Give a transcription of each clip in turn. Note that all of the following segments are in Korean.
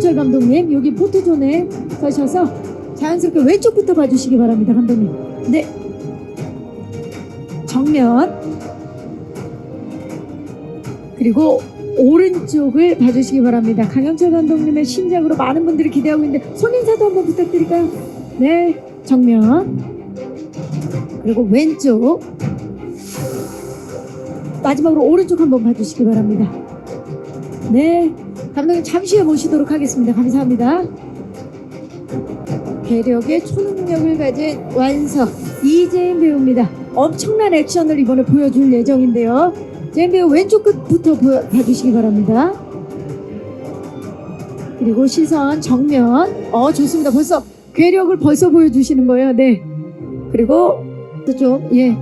강영철 감독님 여기 포토존에 서셔서 자연스럽게 왼쪽부터 봐주시기 바랍니다 감독님. 네. 정면. 그리고 오른쪽을 봐주시기 바랍니다. 강영철 감독님의 신작으로 많은 분들이 기대하고 있는데 손인사도 한번 부탁드릴까요? 네 정면. 그리고 왼쪽. 마지막으로 오른쪽 한번 봐주시기 바랍니다. 네 감독님 잠시 후에 모시도록 하겠습니다. 감사합니다. 괴력의 초능력을 가진 완석 이재인 배우입니다. 엄청난 액션을 이번에 보여줄 예정인데요. 재인 배우 왼쪽 끝부터 보여, 봐주시기 바랍니다. 그리고 시선 정면 어 좋습니다. 벌써 괴력을 벌써 보여주시는 거예요. 네. 그리고 좀 예.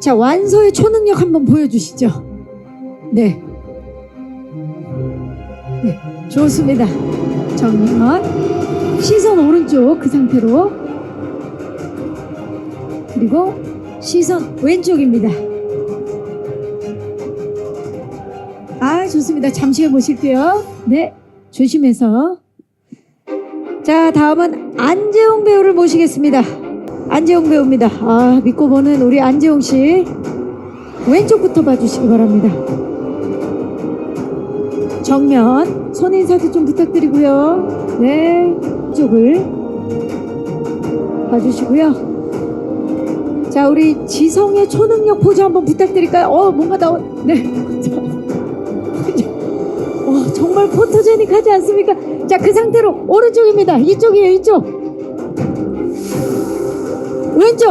자 완서의 초능력 한번 보여주시죠. 네. 네, 좋습니다. 정면. 시선 오른쪽 그 상태로. 그리고 시선 왼쪽입니다. 아, 좋습니다. 잠시 후에 모실게요. 네, 조심해서. 자, 다음은 안재홍 배우를 모시겠습니다. 안재홍 배우입니다. 아, 믿고 보는 우리 안재홍 씨. 왼쪽부터 봐주시기 바랍니다. 정면 손 인사도 좀 부탁드리고요. 네, 쪽을 봐주시고요. 자, 우리 지성의 초능력 포즈 한번 부탁드릴까요? 어, 뭔가 나온. 네. 어, 정말 포토제닉하지 않습니까? 자, 그 상태로 오른쪽입니다. 이쪽이에요, 이쪽. 왼쪽.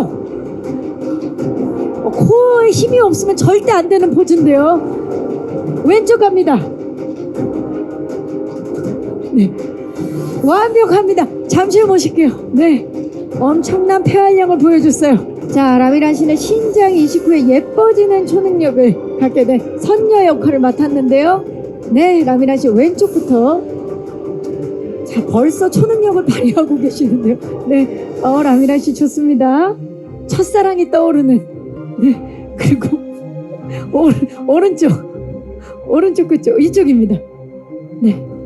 어, 코어에 힘이 없으면 절대 안 되는 포즈인데요. 왼쪽 갑니다. 네. 완벽합니다. 잠시 후 모실게요. 네. 엄청난 폐활량을 보여줬어요. 자, 라미란 씨는 신장 29에 예뻐지는 초능력을 갖게 된 선녀 역할을 맡았는데요. 네, 라미란 씨 왼쪽부터. 자, 벌써 초능력을 발휘하고 계시는데요. 네, 어, 라미란 씨 좋습니다. 첫사랑이 떠오르는. 네, 그리고 오른, 오른쪽. 오른쪽 그쪽, 이쪽입니다. 네.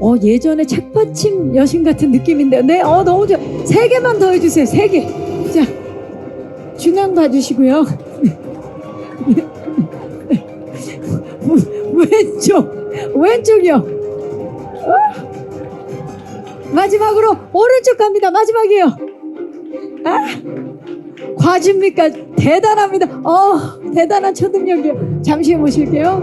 어 예전에 책받침 여신 같은 느낌인데요. 네, 어 너무 좋아. 세 개만 더 해주세요. 세 개. 자, 중앙 봐주시고요. 왼쪽, 왼쪽이요. 어? 마지막으로 오른쪽 갑니다. 마지막이에요. 아, 과즙니까? 대단합니다. 어, 대단한 초능력이요. 잠시 모실게요.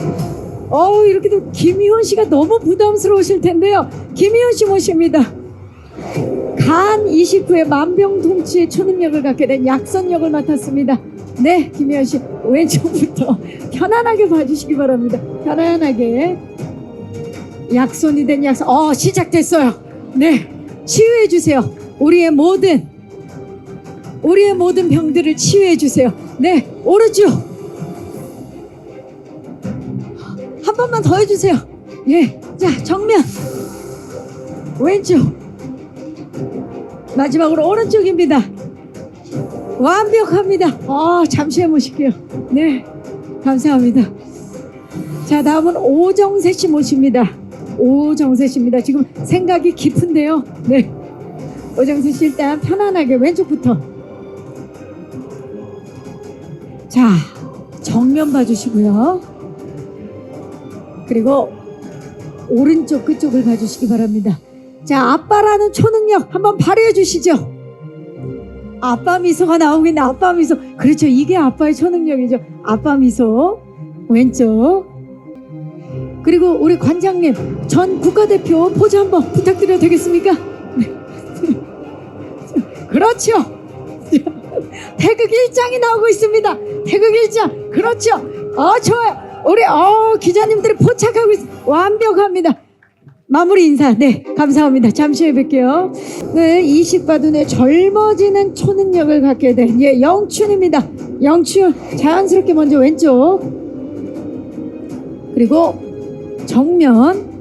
어우 이렇게 도 김희원 씨가 너무 부담스러우실 텐데요. 김희원 씨 모십니다. 간 29의 만병통치의 초능력을 갖게 된 약선 역을 맡았습니다. 네, 김희원 씨 왼쪽부터 편안하게 봐주시기 바랍니다. 편안하게 약손이 된 약손. 어 시작됐어요. 네, 치유해 주세요. 우리의 모든 우리의 모든 병들을 치유해 주세요. 네, 오른쪽. 한 번만 더 해주세요. 예. 자, 정면. 왼쪽. 마지막으로 오른쪽입니다. 완벽합니다. 아, 잠시 해 모실게요. 네. 감사합니다. 자, 다음은 오정세 씨 모십니다. 오정세 씨입니다. 지금 생각이 깊은데요. 네. 오정세 씨 일단 편안하게 왼쪽부터. 자, 정면 봐주시고요. 그리고 오른쪽 끝쪽을 봐주시기 바랍니다. 자, 아빠라는 초능력 한번 발휘해 주시죠. 아빠 미소가 나오고 있는 아빠 미소. 그렇죠. 이게 아빠의 초능력이죠. 아빠 미소. 왼쪽. 그리고 우리 관장님, 전 국가대표 포즈 한번 부탁드려도 되겠습니까? 네. 그렇죠. 태극 일장이 나오고 있습니다. 태극 일장. 그렇죠. 어, 좋아요. 우리 어 기자님들이 포착하고 있 완벽합니다. 마무리 인사 네 감사합니다. 잠시 후에 뵐게요. 네 이식바둔의 젊어지는 초능력을 갖게 된 예 영춘입니다. 영춘 자연스럽게 먼저 왼쪽 그리고 정면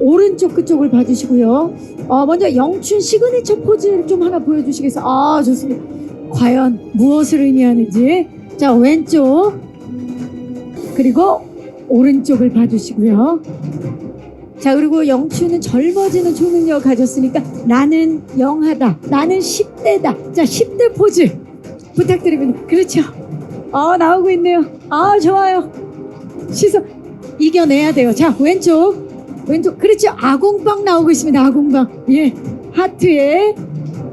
오른쪽 그쪽을 봐주시고요. 어, 먼저 영춘 시그니처 포즈를 좀 하나 보여주시겠어요? 아 좋습니다. 과연 무엇을 의미하는지 자 왼쪽. 그리고 오른쪽을 봐주시고요. 자 그리고 영추는 젊어지는 초능력 가졌으니까 나는 영하다 나는 10대다. 자 10대 포즈 부탁드립니다. 그렇죠? 아 나오고 있네요. 아 좋아요. 시선 이겨내야 돼요. 자 왼쪽. 왼쪽. 그렇죠? 아공방 나오고 있습니다. 아공방. 예 하트에.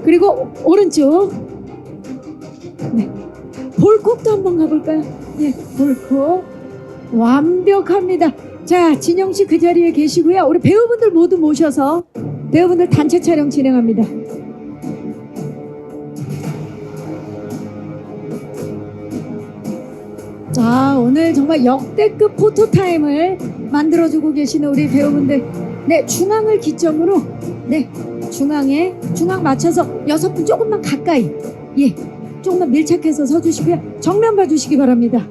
그리고 오른쪽. 네 볼콕도 한번 가볼까요 예 볼콕 완벽합니다 자, 진영 씨 그 자리에 계시고요. 우리 배우분들 모두 모셔서 배우분들 단체 촬영 진행합니다. 자, 오늘 정말 역대급 포토 타임을 만들어주고 계시는 우리 배우분들. 네, 중앙을 기점으로, 네, 중앙에, 중앙 맞춰서 여섯 분 조금만 가까이, 예, 조금만 밀착해서 서주시고요. 정면 봐주시기 바랍니다.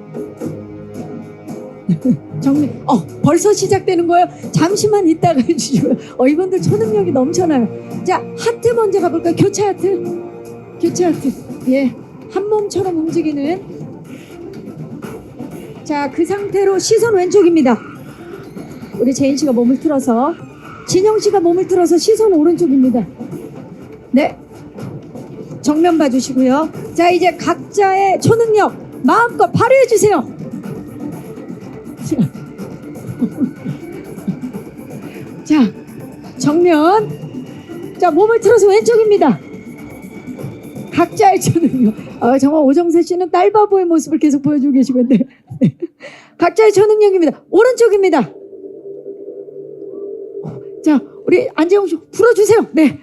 정리. 어, 벌써 시작되는 거예요? 잠시만 있다가 해주시고요. 어, 이분들 초능력이 넘쳐나요. 자, 하트 먼저 가볼까요? 교체 하트. 교체 하트. 예. 한 몸처럼 움직이는. 자, 그 상태로 시선 왼쪽입니다. 우리 제인 씨가 몸을 틀어서. 진영 씨가 몸을 틀어서 시선 오른쪽입니다. 네. 정면 봐주시고요. 자, 이제 각자의 초능력 마음껏 발휘해 주세요. 자, 정면. 자, 몸을 틀어서 왼쪽입니다. 각자의 초능력. 아, 정말 오정세 씨는 딸바보의 모습을 계속 보여주고 계시는데. 각자의 초능력입니다. 오른쪽입니다. 자, 우리 안재홍 씨 풀어주세요. 네.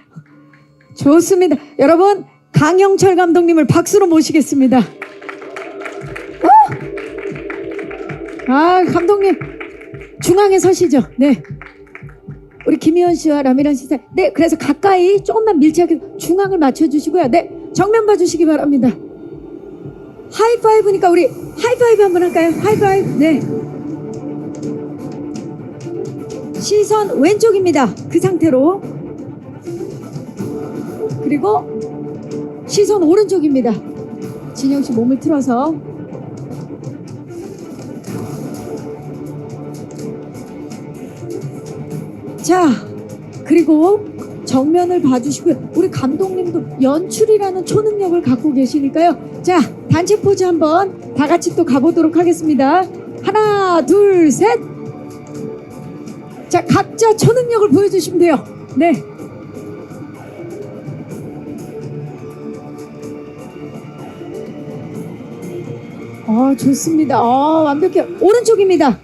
좋습니다. 여러분, 강영철 감독님을 박수로 모시겠습니다. 어? 아, 감독님. 중앙에 서시죠. 네. 우리 김희원 씨와 라미란 씨 사이. 네, 그래서 가까이 조금만 밀착해 중앙을 맞춰주시고요. 네, 정면 봐주시기 바랍니다. 하이파이브니까 우리 하이파이브 한번 할까요? 하이파이브. 네. 시선 왼쪽입니다. 그 상태로. 그리고 시선 오른쪽입니다. 진영 씨 몸을 틀어서 자, 그리고 정면을 봐주시고요. 우리 감독님도 연출이라는 초능력을 갖고 계시니까요. 자, 단체 포즈 한번 다 같이 또 가보도록 하겠습니다. 하나, 둘, 셋. 자, 각자 초능력을 보여주시면 돼요. 네. 어, 좋습니다. 어, 완벽해요. 오른쪽입니다.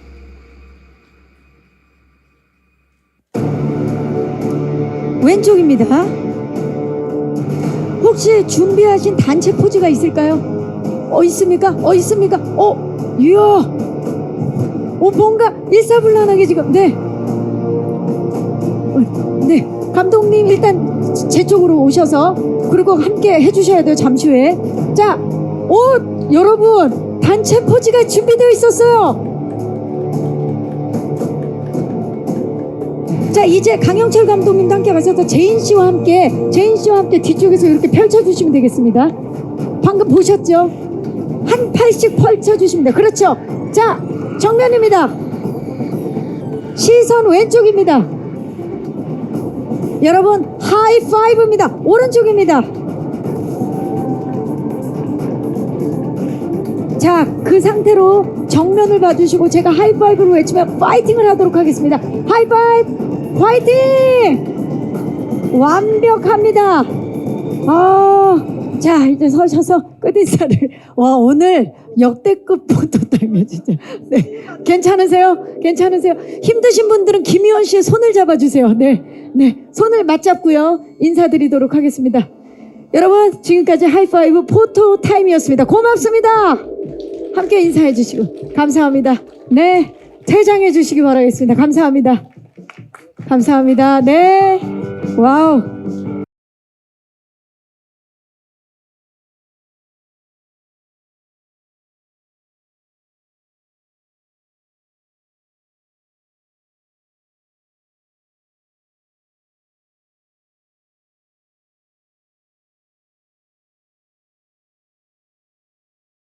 왼쪽입니다. 혹시 준비하신 단체 포즈가 있을까요? 어 있습니까? 어 있습니까? 어 이야, 어 뭔가 일사불란하게 지금 네, 어, 네 감독님 일단 제 쪽으로 오셔서 그리고 함께 해주셔야 돼요 잠시 후에 자, 오 여러분 단체 포즈가 준비되어 있었어요. 자 이제 강영철 감독님도 함께 가셔서 제인 씨와 함께 제인 씨와 함께 뒤쪽에서 이렇게 펼쳐주시면 되겠습니다. 방금 보셨죠? 한 팔씩 펼쳐주시면 돼요. 그렇죠? 자 정면입니다. 시선 왼쪽입니다. 여러분 하이파이브입니다. 오른쪽입니다. 자, 그 상태로 정면을 봐주시고 제가 하이파이브로 외치면 파이팅을 하도록 하겠습니다. 하이파이브! 파이팅! 완벽합니다. 아, 자, 이제 서셔서 끝인사를. 와, 오늘 역대급 포토타임이야, 진짜. 네. 괜찮으세요? 괜찮으세요? 힘드신 분들은 김희원 씨의 손을 잡아주세요. 네. 네. 손을 맞잡고요. 인사드리도록 하겠습니다. 여러분, 지금까지 하이파이브 포토 타임이었습니다. 고맙습니다. 함께 인사해 주시고 감사합니다. 네, 퇴장해 주시기 바라겠습니다. 감사합니다. 감사합니다. 네, 와우.